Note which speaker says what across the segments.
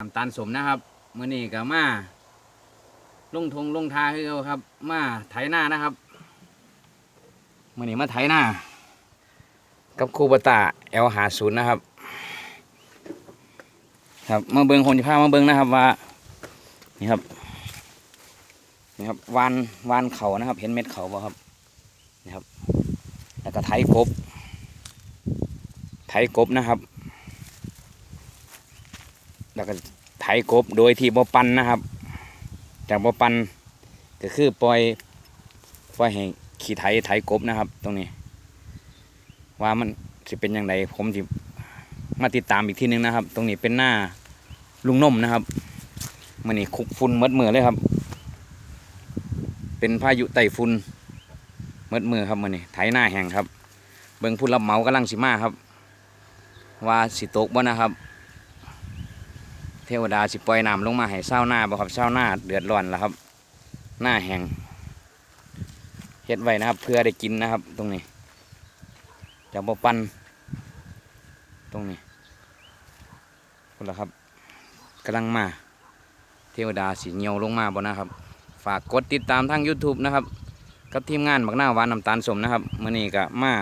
Speaker 1: น้ำตาลสมนะครับมื่อนี้ก็มาลงทงลงทาให้เขาครับ มาไถหน้านะครับมื่อนี้มาไถหน้า กับครูบตาเอลหาศูนย์นะครับ ครับมาเบิงคนที่พามาเบิงนะครับว่านี่ครับนี่ครับวานวานเขานะครับ เห็นเม็ดเขาบ่ครับนี่ครับ แล้วก็ไถกบ ไถกบนะครับ แล้วก็ไถกบโดยที่บ่ปันนะครับ จากบ่ปันก็คือปล่อยปล่อยให้ขี่ไถไถกบนะครับ ตรงนี้ ว่ามันสิเป็นอย่างไรผมสิมาติดตามอีกทีหนึงนะครับ ตรงนี้เป็นหน้าลุงนมนะครับมันนี่คุกฝุ่นมดมือเลยครับ เป็นพายุไต้ฝุ่นมดมือครับมันนี่ไถหน้าแห้งครับ เบิ่งผู้รับเหมากำลังสิมาครับ ว่าสิตกบ่นะครับ เทวดาสิปล่อยน้ำลงมาให้เศร้าหน้าบ่ครับเศร้าหน้าเดือดร้อนแล้วครับ หน้าแห้งเฮ็ดไว้นะครับ เพื่อได้กินนะครับ ตรงนี้จะบ่ปันตรงนี้คุณละครับกำลังมา เทวดาสีเหี่ยวลงมาบ่นะครับ ฝากกดติดตามทาง YouTube นะครับ กับทีมงานบักหน้าวานน้ำตาลสมนะครับมื้อนี้ก็มา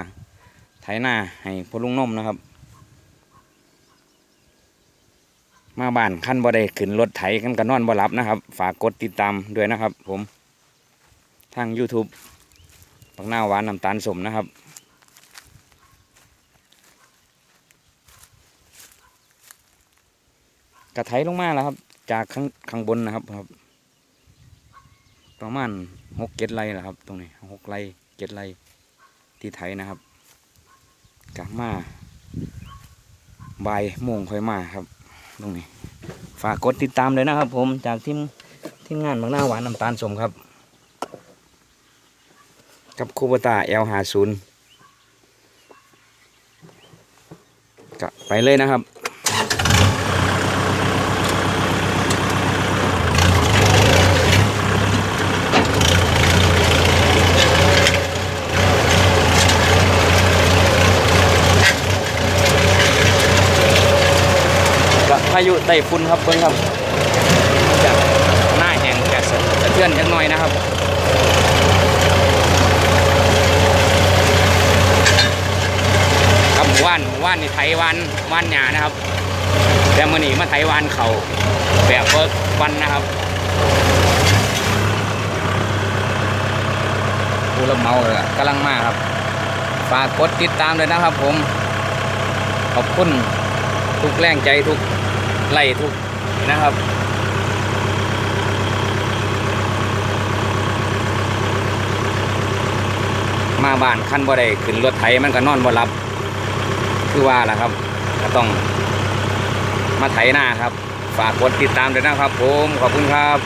Speaker 1: ไถนาให้พลุงนมนะครับ มาบ้านขั้นบ่ได้ขึ้นรถไถกันกันนอนบ่หลับนะครับ ฝากกดติดตามด้วยนะครับ ผมทาง YouTube บักหน้าหวานน้ำตาลสมนะครับกระไถลงมาแล้วครับ จากข้างข้างบนนะครับครับประมาณหกเจ็ดไร่แหละครับ ตรงนี้หกไร่เจ็ดไร่ที่ไถนะครับกลับมาบ่ายโมงค่อยมาครับ ตรงนี้ ฝากกดติดตามเลยนะครับ ผมจากทีมทีมงานบางหน้าหวานน้ำตาลสมครับ กับคูบตาเอลหาศูนย์กะไปเลยนะครับายุไต้ฝุ่นครับเพิ่งครับจะหน้าแห้งจะสะสะเทือนจักหน่อยนะครับครับว่านว่านนี่ไถวานว่านหยานะครับ แต่มื่อนี้มาไถวานเขาแบบเบิกวันนะครับผู้รับเมาเลยกำลังมาครับฝากกดติดตามเลยนะครับผม ขอบคุณทุกแรงใจทุก ไล่ทุกนะครับมาบ้านขั้นบ่ได้ขึ้นรถไถมันก็นอนบ่รับ คือว่าล่ะครับ ก็ต้องมาไถหน้าครับ ฝากกดติดตามด้วยนะครับ ผม ขอบคุณครับ